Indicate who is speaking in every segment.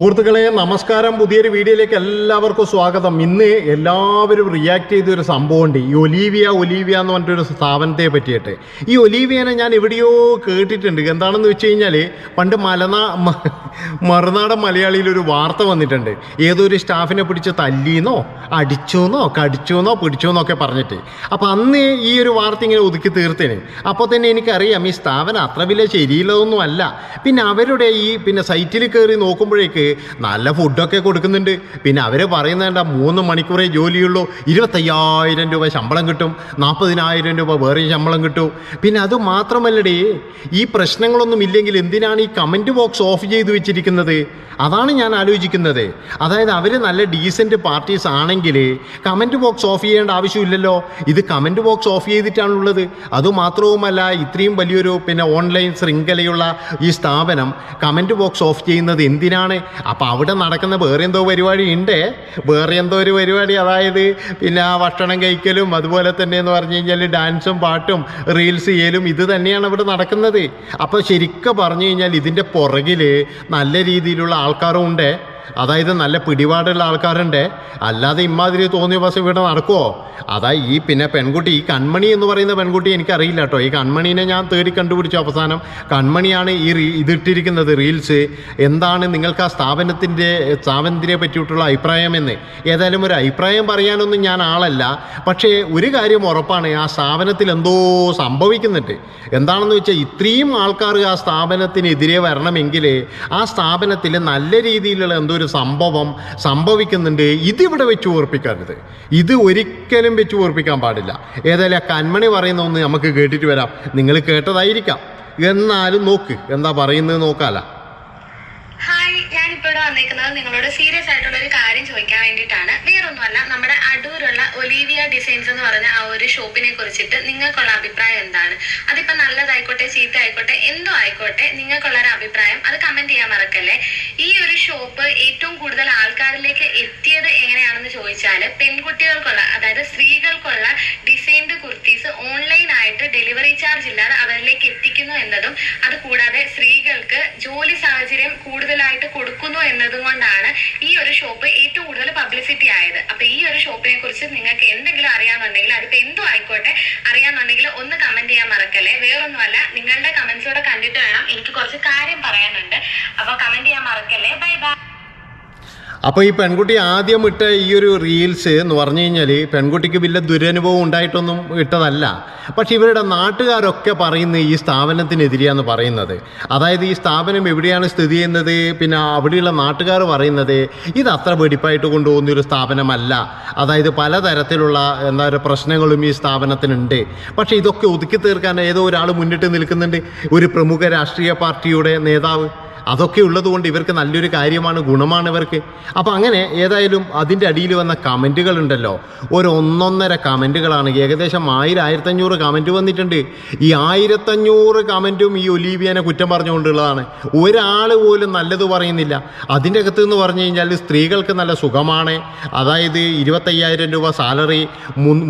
Speaker 1: സുഹൃത്തുക്കളെ നമസ്കാരം പുതിയൊരു വീഡിയോയിലേക്ക് എല്ലാവർക്കും സ്വാഗതം ഇന്ന് എല്ലാവരും റിയാക്ട് ചെയ്ത ഒരു സംഭവമുണ്ട് ഈ ഒലീവിയ ഒലീവിയ എന്ന് പറഞ്ഞിട്ടൊരു സ്ഥാപനത്തെ പറ്റിയിട്ട് ഈ ഒലീവിയനെ ഞാൻ എവിടെയോ കേട്ടിട്ടുണ്ട് എന്താണെന്ന് വെച്ച് കഴിഞ്ഞാൽ പണ്ട് മലനാ മറുനാടൻ മലയാളിയിലൊരു ഒരു വാർത്ത വന്നിട്ടുണ്ട് ഏതൊരു സ്റ്റാഫിനെ പിടിച്ച് തല്ലിന്നോ അടിച്ചുവെന്നോ കടിച്ചുവെന്നോ പിടിച്ചോന്നോ ഒക്കെ പറഞ്ഞിട്ട് അപ്പോൾ അന്ന് ഈ ഒരു വാർത്ത ഇങ്ങനെ ഒതുക്കി തീർത്തേന് അപ്പോൾ തന്നെ എനിക്കറിയാം ഈ സ്ഥാപനം അത്ര വലിയ ശരിയില്ലതൊന്നും അല്ല പിന്നെ അവരുടെ ഈ പിന്നെ സൈറ്റിൽ കയറി നോക്കുമ്പോഴേക്ക് നല്ല ഫുഡൊക്കെ കൊടുക്കുന്നുണ്ട് പിന്നെ അവർ പറയുന്നതല്ല മൂന്ന് മണിക്കൂറേ ജോലിയുള്ളൂ ഇരുപത്തയ്യായിരം രൂപ ശമ്പളം കിട്ടും നാൽപ്പതിനായിരം രൂപ വേറെ ശമ്പളം കിട്ടും പിന്നെ അത് മാത്രമല്ലടേ ഈ പ്രശ്നങ്ങളൊന്നും ഇല്ലെങ്കിൽ എന്തിനാണ് ഈ കമൻറ്റ് ബോക്സ് ഓഫ് ചെയ്ത് വെച്ചിരിക്കുന്നത് അതാണ് ഞാൻ ആലോചിക്കുന്നത് അതായത് അവർ നല്ല ഡീസൻറ്റ് പാർട്ടീസ് ആണെങ്കിൽ കമൻറ്റ് ബോക്സ് ഓഫ് ചെയ്യേണ്ട ആവശ്യമില്ലല്ലോ ഇത് കമൻറ്റ് ബോക്സ് ഓഫ് ചെയ്തിട്ടാണുള്ളത് അതുമാത്രവുമല്ല ഇത്രയും വലിയൊരു പിന്നെ ഓൺലൈൻ ശൃംഖലയുള്ള ഈ സ്ഥാപനം കമൻറ്റ് ബോക്സ് ഓഫ് ചെയ്യുന്നത് എന്തിനാണ് അപ്പോൾ അവിടെ നടക്കുന്ന വേറെ എന്തോ പരിപാടി ഉണ്ട് വേറെ എന്തോ ഒരു പരിപാടി അതായത് പിന്നെ ആ ഭക്ഷണം കഴിക്കലും അതുപോലെ തന്നെ എന്ന് പറഞ്ഞു കഴിഞ്ഞാൽ ഡാൻസും പാട്ടും റീൽസ് ചെയ്യലും ഇത് തന്നെയാണ് അവിടെ നടക്കുന്നത് അപ്പോൾ ശരിക്കും പറഞ്ഞു കഴിഞ്ഞാൽ ഇതിന്റെ പുറകില് നല്ല രീതിയിലുള്ള ആൾക്കാരും ഉണ്ട് അതായത് നല്ല പിടിപാടുള്ള ആൾക്കാരുണ്ട് അല്ലാതെ ഇമ്മാതിരി തോന്നിയ ബസ് ഇവിടെ നടക്കുമോ അതായത് ഈ പിന്നെ പെൺകുട്ടി ഈ കൺമണി എന്ന് പറയുന്ന പെൺകുട്ടി എനിക്കറിയില്ല കേട്ടോ ഈ കൺമണീനെ ഞാൻ തേടി കണ്ടുപിടിച്ചു അവസാനം കൺമണിയാണ് ഈ റീ ഇതിട്ടിരിക്കുന്നത് റീൽസ് എന്താണ് നിങ്ങൾക്ക് ആ സ്ഥാപനത്തിൻ്റെ സ്ഥാപനത്തിനെ പറ്റിയിട്ടുള്ള അഭിപ്രായം എന്ന് ഏതായാലും ഒരു അഭിപ്രായം പറയാനൊന്നും ഞാൻ ആളല്ല പക്ഷേ ഒരു കാര്യം ഉറപ്പാണ് ആ സ്ഥാപനത്തിൽ എന്തോ സംഭവിക്കുന്നുണ്ട് എന്താണെന്ന് വെച്ചാൽ ഇത്രയും ആൾക്കാർ ആ സ്ഥാപനത്തിനെതിരെ വരണമെങ്കിൽ ആ സ്ഥാപനത്തിൽ നല്ല രീതിയിലുള്ള എന്തോ ഒരു സംഭവം സംഭവിക്കുന്നുണ്ട് ഇതിവിടെ വെച്ച് ഓർപ്പിക്കരുത് ഇത് ഒരിക്കലും വെച്ച് ഓർപ്പിക്കാൻ പാടില്ല ഏതായാലും കന്മണി പറയുന്ന ഒന്ന് നമുക്ക് കേട്ടിട്ട് വരാം നിങ്ങൾ കേട്ടതായിരിക്കാം എന്നാലും നോക്ക് എന്താ പറയുന്നത് നോക്കാല
Speaker 2: ഹായ് ഞാനിപ്പോ ഇവിടെ വന്നിരിക്കുന്നത് നിങ്ങളോട് സീരിയസ് ആയിട്ടുള്ള ഒരു കാര്യം ചോദിക്കാൻ വേണ്ടിയിട്ടാണ് വേറൊന്നുമല്ല നമ്മുടെ ഒലീവിയ ഡിസൈൻസ് എന്ന് പറഞ്ഞ ആ ഒരു ഷോപ്പിനെ കുറിച്ചിട്ട് നിങ്ങൾക്കുള്ള അഭിപ്രായം എന്താണ് അതിപ്പോ നല്ലതായിക്കോട്ടെ ചീത്ത ആയിക്കോട്ടെ എന്തോ ആയിക്കോട്ടെ നിങ്ങൾക്കുള്ള ഒരു അഭിപ്രായം അത് കമന്റ് ചെയ്യാൻ മറക്കല്ലേ ഈ ഒരു ഷോപ്പ് ഏറ്റവും കൂടുതൽ ആൾക്കാരിലേക്ക് എത്തിയത് എങ്ങനെയാണെന്ന് ചോദിച്ചാൽ പെൺകുട്ടികൾക്കുള്ള അതായത് സ്ത്രീ ഡെലിവറി ചാർജ് ഇല്ലാതെ അവരിലേക്ക് എത്തിക്കുന്നു എന്നതും അത് കൂടാതെ സ്ത്രീകൾക്ക് ജോലി സാഹചര്യം കൂടുതലായിട്ട് കൊടുക്കുന്നു എന്നതും കൊണ്ടാണ് ഈ ഒരു ഷോപ്പ് ഏറ്റവും കൂടുതൽ പബ്ലിസിറ്റി ആയത് അപ്പൊ ഈ ഒരു ഷോപ്പിനെ കുറിച്ച് നിങ്ങൾക്ക് എന്തെങ്കിലും അറിയാമെന്നുണ്ടെങ്കിൽ അതിപ്പോ എന്തും ആയിക്കോട്ടെ അറിയാമെന്നുണ്ടെങ്കിൽ ഒന്ന് കമന്റ് ചെയ്യാൻ മറക്കല്ലേ വേറൊന്നുമല്ല നിങ്ങളുടെ കമന്റ്സോടെ കണ്ടിട്ട് വേണം എനിക്ക് കുറച്ച് കാര്യം പറയാനുണ്ട് അപ്പൊ കമന്റ് ചെയ്യാൻ മറക്കല്ലേ ബൈ ബൈ
Speaker 1: അപ്പോൾ ഈ പെൺകുട്ടി ആദ്യം ഇട്ട ഈ ഒരു റീൽസ് എന്ന് പറഞ്ഞു കഴിഞ്ഞാൽ പെൺകുട്ടിക്ക് വലിയ ദുരനുഭവം ഉണ്ടായിട്ടൊന്നും ഇട്ടതല്ല പക്ഷേ ഇവരുടെ നാട്ടുകാരൊക്കെ പറയുന്നത് ഈ സ്ഥാപനത്തിനെതിരെയാണ് പറയുന്നത് അതായത് ഈ സ്ഥാപനം എവിടെയാണ് സ്ഥിതി ചെയ്യുന്നത് പിന്നെ അവിടെയുള്ള നാട്ടുകാർ പറയുന്നത് ഇത് അത്ര വെടിപ്പായിട്ട് കൊണ്ടുപോകുന്ന ഒരു സ്ഥാപനമല്ല അതായത് പലതരത്തിലുള്ള എന്താ പറയുക പ്രശ്നങ്ങളും ഈ സ്ഥാപനത്തിനുണ്ട് പക്ഷേ ഇതൊക്കെ ഒതുക്കി തീർക്കാൻ ഏതോ ഒരാൾ മുന്നിട്ട് നിൽക്കുന്നുണ്ട് ഒരു പ്രമുഖ രാഷ്ട്രീയ പാർട്ടിയുടെ നേതാവ് അതൊക്കെ ഉള്ളതുകൊണ്ട് ഇവർക്ക് നല്ലൊരു കാര്യമാണ് ഗുണമാണ് ഇവർക്ക് അപ്പോൾ അങ്ങനെ ഏതായാലും അതിൻ്റെ അടിയിൽ വന്ന കമൻറ്റുകൾ ഉണ്ടല്ലോ ഒരു ഒന്നൊന്നര കമൻറ്റുകളാണ് ഏകദേശം ആയിരം ആയിരത്തഞ്ഞൂറ് കമൻറ്റ് വന്നിട്ടുണ്ട് ഈ ആയിരത്തഞ്ഞൂറ് കമൻറ്റും ഈ ഒലീവിയനെ കുറ്റം പറഞ്ഞുകൊണ്ടുള്ളതാണ് ഒരാൾ പോലും നല്ലത് പറയുന്നില്ല അതിൻ്റെ അകത്ത് എന്ന് പറഞ്ഞു കഴിഞ്ഞാൽ സ്ത്രീകൾക്ക് നല്ല സുഖമാണ് അതായത് ഇരുപത്തയ്യായിരം രൂപ സാലറി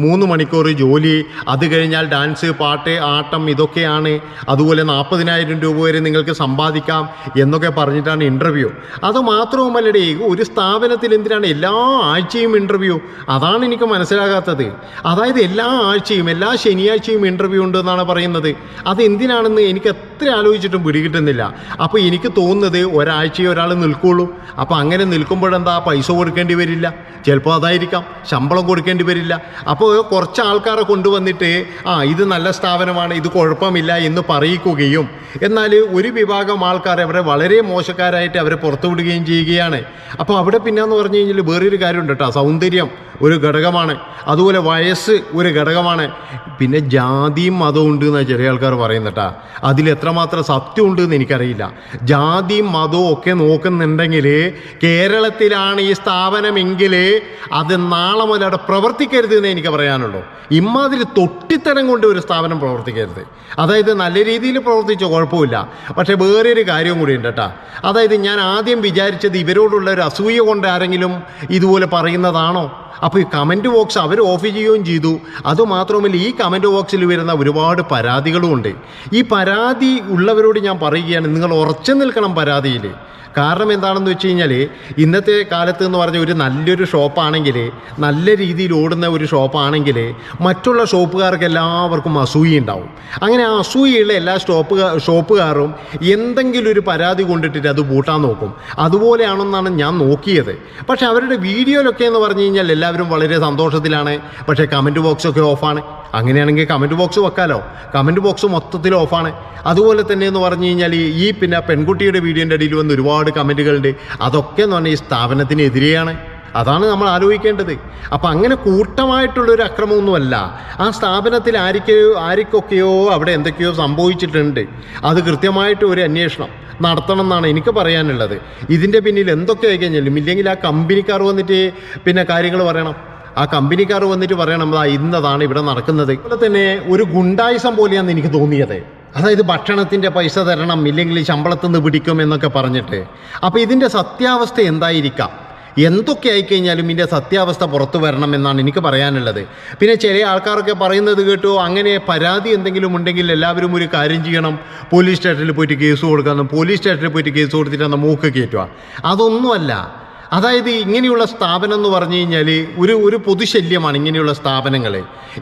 Speaker 1: മൂന്ന് മണിക്കൂർ ജോലി അത് കഴിഞ്ഞാൽ ഡാൻസ് പാട്ട് ആട്ടം ഇതൊക്കെയാണ് അതുപോലെ നാൽപ്പതിനായിരം രൂപ വരെ നിങ്ങൾക്ക് സമ്പാദിക്കാം എന്നൊക്കെ പറഞ്ഞിട്ടാണ് ഇൻ്റർവ്യൂ അതുമാത്രവുമല്ലടേ ഒരു സ്ഥാപനത്തിൽ എന്തിനാണ് എല്ലാ ആഴ്ചയും ഇൻ്റർവ്യൂ അതാണ് എനിക്ക് മനസ്സിലാകാത്തത് അതായത് എല്ലാ ആഴ്ചയും എല്ലാ ശനിയാഴ്ചയും ഇൻ്റർവ്യൂ ഉണ്ട് എന്നാണ് പറയുന്നത് അത് എന്തിനാണെന്ന് എനിക്ക് എത്ര ആലോചിച്ചിട്ടും പിടികിട്ടുന്നില്ല അപ്പോൾ എനിക്ക് തോന്നുന്നത് ഒരാഴ്ചയെ ഒരാൾ നിൽക്കുള്ളൂ അപ്പോൾ അങ്ങനെ നിൽക്കുമ്പോഴെന്താ പൈസ കൊടുക്കേണ്ടി വരില്ല ചിലപ്പോൾ അതായിരിക്കാം ശമ്പളം കൊടുക്കേണ്ടി വരില്ല അപ്പോൾ കുറച്ച് ആൾക്കാരെ കൊണ്ടുവന്നിട്ട് ആ ഇത് നല്ല സ്ഥാപനമാണ് ഇത് കുഴപ്പമില്ല എന്ന് പറയിക്കുകയും എന്നാൽ ഒരു വിഭാഗം ആൾക്കാർ അവരെ വളരെ മോശക്കാരായിട്ട് അവരെ പുറത്തു വിടുകയും ചെയ്യുകയാണ് അപ്പോൾ അവിടെ പിന്നെ എന്ന് പറഞ്ഞു കഴിഞ്ഞാൽ വേറൊരു കാര്യമുണ്ട് കേട്ടോ സൗന്ദര്യം ഒരു ഘടകമാണ് അതുപോലെ വയസ്സ് ഒരു ഘടകമാണ് പിന്നെ ജാതിയും മതവും ഉണ്ട് എന്നാണ് ചെറിയ ആൾക്കാർ പറയുന്നത് അതിൽ എത്രമാത്രം സത്യം ഉണ്ട് എന്ന് എനിക്കറിയില്ല ജാതിയും മതവും ഒക്കെ നോക്കുന്നുണ്ടെങ്കിൽ കേരളത്തിലാണ് ഈ സ്ഥാപനമെങ്കിൽ അത് നാളെ മുതൽ അവിടെ പ്രവർത്തിക്കരുത് എന്ന് എനിക്ക് പറയാനുള്ളൂ ഇമ്മാതിരി തൊട്ടിത്തരം കൊണ്ട് ഒരു സ്ഥാപനം പ്രവർത്തിക്കരുത് അതായത് നല്ല രീതിയിൽ പ്രവർത്തിച്ചോ കുഴപ്പമില്ല പക്ഷേ വേറൊരു കാര്യവും കൂടി പറയുന്നുണ്ട് കേട്ടോ അതായത് ഞാൻ ആദ്യം വിചാരിച്ചത് ഇവരോടുള്ള ഒരു അസൂയ കൊണ്ട് ആരെങ്കിലും ഇതുപോലെ പറയുന്നതാണോ അപ്പോൾ ഈ കമൻറ്റ് ബോക്സ് അവർ ഓഫ് ചെയ്യുകയും ചെയ്തു അതുമാത്രമല്ല ഈ കമൻറ്റ് ബോക്സിൽ വരുന്ന ഒരുപാട് പരാതികളും ഉണ്ട് ഈ പരാതി ഉള്ളവരോട് ഞാൻ പറയുകയാണ് നിങ്ങൾ ഉറച്ചു നിൽക്കണം പരാതിയിൽ കാരണം എന്താണെന്ന് വെച്ച് കഴിഞ്ഞാൽ ഇന്നത്തെ കാലത്ത് എന്ന് പറഞ്ഞ ഒരു നല്ലൊരു ഷോപ്പാണെങ്കിൽ നല്ല രീതിയിൽ ഓടുന്ന ഒരു ഷോപ്പാണെങ്കിൽ മറ്റുള്ള ഷോപ്പുകാർക്ക് എല്ലാവർക്കും അസൂയ ഉണ്ടാവും അങ്ങനെ ആ അസൂയയുള്ള എല്ലാ സ്റ്റോപ്പ് ഷോപ്പുകാരും എന്തെങ്കിലും ഒരു പരാതി കൊണ്ടിട്ടിട്ട് അത് പൂട്ടാൻ നോക്കും അതുപോലെയാണെന്നാണ് ഞാൻ നോക്കിയത് പക്ഷേ അവരുടെ വീഡിയോയിലൊക്കെ എന്ന് പറഞ്ഞു കഴിഞ്ഞാൽ എല്ലാ എല്ലാവരും വളരെ സന്തോഷത്തിലാണ് പക്ഷേ കമൻറ്റ് ബോക്സൊക്കെ ഓഫാണ് അങ്ങനെയാണെങ്കിൽ കമൻറ്റ് ബോക്സ് വെക്കാലോ കമൻറ്റ് ബോക്സ് മൊത്തത്തിൽ ഓഫാണ് അതുപോലെ തന്നെ എന്ന് പറഞ്ഞു കഴിഞ്ഞാൽ ഈ പിന്നെ പെൺകുട്ടിയുടെ വീഡിയോൻ്റെ അടിയിൽ വന്ന് ഒരുപാട് കമൻറ്റുകളുണ്ട് അതൊക്കെ എന്ന് പറഞ്ഞാൽ ഈ സ്ഥാപനത്തിനെതിരെയാണ് അതാണ് നമ്മൾ ആലോചിക്കേണ്ടത് അപ്പം അങ്ങനെ കൂട്ടമായിട്ടുള്ളൊരു അക്രമമൊന്നുമല്ല ആ സ്ഥാപനത്തിൽ ആരിക്കോ ആരിക്കൊക്കെയോ അവിടെ എന്തൊക്കെയോ സംഭവിച്ചിട്ടുണ്ട് അത് കൃത്യമായിട്ട് ഒരു അന്വേഷണം നടത്തണം എന്നാണ് എനിക്ക് പറയാനുള്ളത് ഇതിൻ്റെ പിന്നിൽ എന്തൊക്കെ ആയി കഴിഞ്ഞാലും ഇല്ലെങ്കിൽ ആ കമ്പനിക്കാർ വന്നിട്ട് പിന്നെ കാര്യങ്ങൾ പറയണം ആ കമ്പനിക്കാർ വന്നിട്ട് പറയണം അതാ ഇന്നതാണ് ഇവിടെ നടക്കുന്നത് അതുപോലെ തന്നെ ഒരു ഗുണ്ടായിസം പോലെയാണ് എനിക്ക് തോന്നിയത് അതായത് ഭക്ഷണത്തിൻ്റെ പൈസ തരണം ഇല്ലെങ്കിൽ ശമ്പളത്തിൽ നിന്ന് പിടിക്കും എന്നൊക്കെ പറഞ്ഞിട്ട് അപ്പോൾ ഇതിൻ്റെ സത്യാവസ്ഥ എന്തായിരിക്കാം എന്തൊക്കെ ആയിക്കഴിഞ്ഞാലും ഇതിൻ്റെ സത്യാവസ്ഥ പുറത്തു വരണം എന്നാണ് എനിക്ക് പറയാനുള്ളത് പിന്നെ ചില ആൾക്കാരൊക്കെ പറയുന്നത് കേട്ടോ അങ്ങനെ പരാതി എന്തെങ്കിലും ഉണ്ടെങ്കിൽ എല്ലാവരും ഒരു കാര്യം ചെയ്യണം പോലീസ് സ്റ്റേഷനിൽ പോയിട്ട് കേസ് കൊടുക്കണം പോലീസ് സ്റ്റേഷനിൽ പോയിട്ട് കേസ് കൊടുത്തിട്ട് അന്ന് മൂക്ക് കയറ്റുക അതൊന്നുമല്ല അതായത് ഇങ്ങനെയുള്ള സ്ഥാപനം എന്ന് പറഞ്ഞു കഴിഞ്ഞാൽ ഒരു ഒരു പൊതുശല്യമാണ് ഇങ്ങനെയുള്ള സ്ഥാപനങ്ങൾ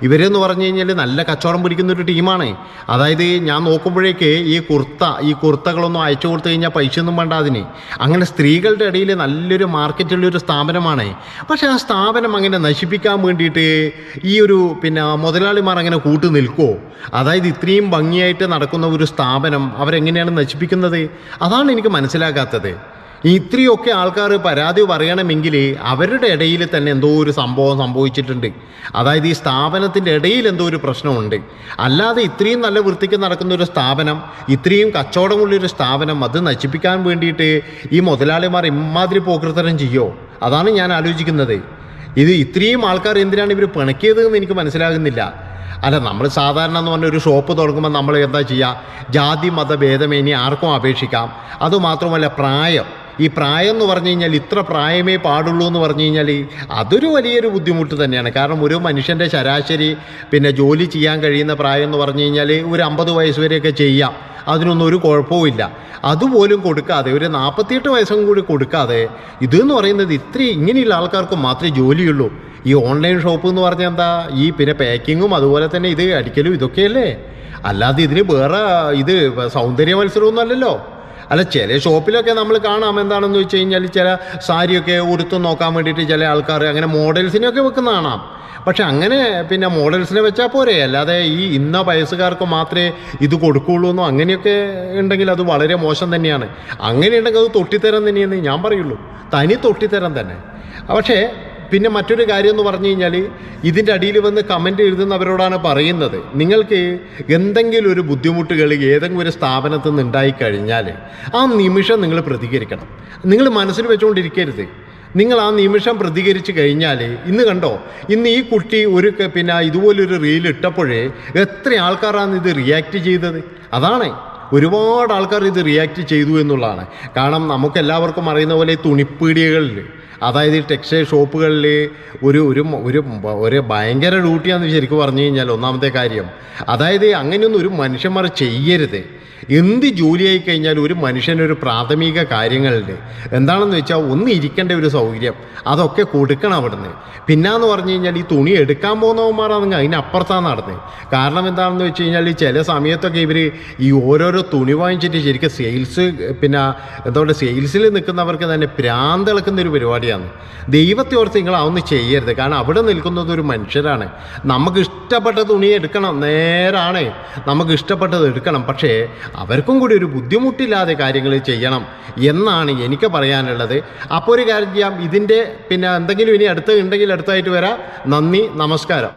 Speaker 1: ഇവരെന്ന് പറഞ്ഞു കഴിഞ്ഞാൽ നല്ല കച്ചവടം പിടിക്കുന്ന ഒരു ടീമാണ് അതായത് ഞാൻ നോക്കുമ്പോഴേക്ക് ഈ കുർത്ത ഈ കുർത്തകളൊന്നും അയച്ചു കൊടുത്തു കഴിഞ്ഞാൽ പൈസ ഒന്നും വേണ്ട അതിന് അങ്ങനെ സ്ത്രീകളുടെ ഇടയിൽ നല്ലൊരു മാർക്കറ്റുള്ളൊരു സ്ഥാപനമാണ് പക്ഷേ ആ സ്ഥാപനം അങ്ങനെ നശിപ്പിക്കാൻ വേണ്ടിയിട്ട് ഈ ഒരു പിന്നെ മുതലാളിമാർ അങ്ങനെ കൂട്ടു നിൽക്കുമോ അതായത് ഇത്രയും ഭംഗിയായിട്ട് നടക്കുന്ന ഒരു സ്ഥാപനം അവരെങ്ങനെയാണ് നശിപ്പിക്കുന്നത് അതാണ് എനിക്ക് മനസ്സിലാക്കാത്തത് ഇത്രയൊക്കെ ആൾക്കാർ പരാതി പറയണമെങ്കിൽ അവരുടെ ഇടയിൽ തന്നെ എന്തോ ഒരു സംഭവം സംഭവിച്ചിട്ടുണ്ട് അതായത് ഈ സ്ഥാപനത്തിൻ്റെ ഇടയിൽ എന്തോ ഒരു പ്രശ്നമുണ്ട് അല്ലാതെ ഇത്രയും നല്ല വൃത്തിക്ക് നടക്കുന്ന ഒരു സ്ഥാപനം ഇത്രയും കച്ചവടമുള്ളൊരു സ്ഥാപനം അത് നശിപ്പിക്കാൻ വേണ്ടിയിട്ട് ഈ മുതലാളിമാർ ഇമാതിരി പോകൃത്തരം ചെയ്യോ അതാണ് ഞാൻ ആലോചിക്കുന്നത് ഇത് ഇത്രയും ആൾക്കാർ എന്തിനാണ് ഇവർ എന്ന് എനിക്ക് മനസ്സിലാകുന്നില്ല അല്ല നമ്മൾ സാധാരണ എന്ന് പറഞ്ഞ ഒരു ഷോപ്പ് തുടങ്ങുമ്പോൾ നമ്മൾ എന്താ ചെയ്യുക ജാതി മത ഭേദമേനി ആർക്കും അപേക്ഷിക്കാം അതുമാത്രമല്ല പ്രായം ഈ പ്രായം എന്ന് പറഞ്ഞു കഴിഞ്ഞാൽ ഇത്ര പ്രായമേ പാടുള്ളൂ എന്ന് പറഞ്ഞു കഴിഞ്ഞാൽ അതൊരു വലിയൊരു ബുദ്ധിമുട്ട് തന്നെയാണ് കാരണം ഒരു മനുഷ്യൻ്റെ ശരാശരി പിന്നെ ജോലി ചെയ്യാൻ കഴിയുന്ന പ്രായം എന്ന് പറഞ്ഞു കഴിഞ്ഞാൽ ഒരു അമ്പത് വയസ്സ് വരെയൊക്കെ ചെയ്യാം അതിനൊന്നും ഒരു കുഴപ്പവുമില്ല അതുപോലും കൊടുക്കാതെ ഒരു നാൽപ്പത്തിയെട്ട് വയസ്സും കൂടി കൊടുക്കാതെ ഇതെന്ന് പറയുന്നത് ഇത്രയും ഇങ്ങനെയുള്ള ആൾക്കാർക്ക് മാത്രമേ ജോലിയുള്ളൂ ഈ ഓൺലൈൻ ഷോപ്പ് എന്ന് പറഞ്ഞാൽ എന്താ ഈ പിന്നെ പാക്കിങ്ങും അതുപോലെ തന്നെ ഇത് അടിക്കലും ഇതൊക്കെയല്ലേ അല്ലാതെ ഇതിന് വേറെ ഇത് സൗന്ദര്യ മത്സരമൊന്നും അല്ലല്ലോ അല്ല ചില ഷോപ്പിലൊക്കെ നമ്മൾ കാണാം എന്താണെന്ന് വെച്ച് കഴിഞ്ഞാൽ ചില സാരിയൊക്കെ ഉരുത്തം നോക്കാൻ വേണ്ടിയിട്ട് ചില ആൾക്കാർ അങ്ങനെ മോഡൽസിനെയൊക്കെ വെക്കുന്ന കാണാം പക്ഷെ അങ്ങനെ പിന്നെ മോഡൽസിനെ വെച്ചാൽ പോരെ അല്ലാതെ ഈ ഇന്ന വയസ്സുകാർക്ക് മാത്രമേ ഇത് കൊടുക്കുകയുള്ളൂ എന്നോ അങ്ങനെയൊക്കെ ഉണ്ടെങ്കിൽ അത് വളരെ മോശം തന്നെയാണ് അങ്ങനെ അത് തൊട്ടിത്തരം തന്നെയെന്ന് ഞാൻ പറയുള്ളൂ തനി തൊട്ടിത്തരം തന്നെ പക്ഷേ പിന്നെ മറ്റൊരു കാര്യം എന്ന് പറഞ്ഞു കഴിഞ്ഞാൽ ഇതിൻ്റെ അടിയിൽ വന്ന് കമൻ്റ് എഴുതുന്നവരോടാണ് പറയുന്നത് നിങ്ങൾക്ക് എന്തെങ്കിലും ഒരു ബുദ്ധിമുട്ടുകൾ ഏതെങ്കിലും ഒരു സ്ഥാപനത്തിൽ നിന്ന് ഉണ്ടായിക്കഴിഞ്ഞാൽ ആ നിമിഷം നിങ്ങൾ പ്രതികരിക്കണം നിങ്ങൾ മനസ്സിൽ വെച്ചുകൊണ്ടിരിക്കരുത് നിങ്ങൾ ആ നിമിഷം പ്രതികരിച്ചു കഴിഞ്ഞാൽ ഇന്ന് കണ്ടോ ഇന്ന് ഈ കുട്ടി ഒരു പിന്നെ ഇതുപോലൊരു റീൽ ഇട്ടപ്പോഴേ എത്ര ആൾക്കാരാണ് ഇത് റിയാക്ട് ചെയ്തത് അതാണ് ഒരുപാട് ആൾക്കാർ ഇത് റിയാക്ട് ചെയ്തു എന്നുള്ളതാണ് കാരണം നമുക്കെല്ലാവർക്കും അറിയുന്ന പോലെ തുണിപ്പീടികളിൽ അതായത് ഈ ടെക്സ്റ്റൈൽ ഷോപ്പുകളിൽ ഒരു ഒരു ഒരു ഒരു ഭയങ്കര ഡ്യൂട്ടിയാണെന്ന് ശരിക്കും പറഞ്ഞു കഴിഞ്ഞാൽ ഒന്നാമത്തെ കാര്യം അതായത് അങ്ങനെയൊന്നും ഒരു മനുഷ്യന്മാർ ചെയ്യരുത് എന്ത് ജോലിയായി കഴിഞ്ഞാൽ ഒരു മനുഷ്യനൊരു പ്രാഥമിക കാര്യങ്ങളുണ്ട് എന്താണെന്ന് വെച്ചാൽ ഒന്ന് ഇരിക്കേണ്ട ഒരു സൗകര്യം അതൊക്കെ കൊടുക്കണം അവിടുന്ന് പിന്നാന്ന് പറഞ്ഞു കഴിഞ്ഞാൽ ഈ തുണി എടുക്കാൻ പോകുന്നവന്മാരാണെങ്കിൽ അതിനപ്പുറത്താണ് നടന്നത് കാരണം എന്താണെന്ന് വെച്ച് കഴിഞ്ഞാൽ ചില സമയത്തൊക്കെ ഇവർ ഈ ഓരോരോ തുണി വാങ്ങിച്ചിട്ട് ശരിക്കും സെയിൽസ് പിന്നെ എന്താ പറയുക സെയിൽസിൽ നിൽക്കുന്നവർക്ക് തന്നെ പ്രാന്തിളക്കുന്ന ഒരു പരിപാടി പരിപാടിയാണ് ദൈവത്തെ ഓർത്ത് നിങ്ങൾ അതൊന്ന് ചെയ്യരുത് കാരണം അവിടെ നിൽക്കുന്നത് ഒരു മനുഷ്യരാണ് നമുക്ക് ഇഷ്ടപ്പെട്ട തുണി എടുക്കണം നേരാണ് നമുക്ക് ഇഷ്ടപ്പെട്ടത് എടുക്കണം പക്ഷേ അവർക്കും കൂടി ഒരു ബുദ്ധിമുട്ടില്ലാതെ കാര്യങ്ങൾ ചെയ്യണം എന്നാണ് എനിക്ക് പറയാനുള്ളത് അപ്പോൾ ഒരു കാര്യം ചെയ്യാം ഇതിൻ്റെ പിന്നെ എന്തെങ്കിലും ഇനി അടുത്ത് ഉണ്ടെങ്കിൽ അടുത്തായിട്ട് വരാം നന്ദി നമസ്കാരം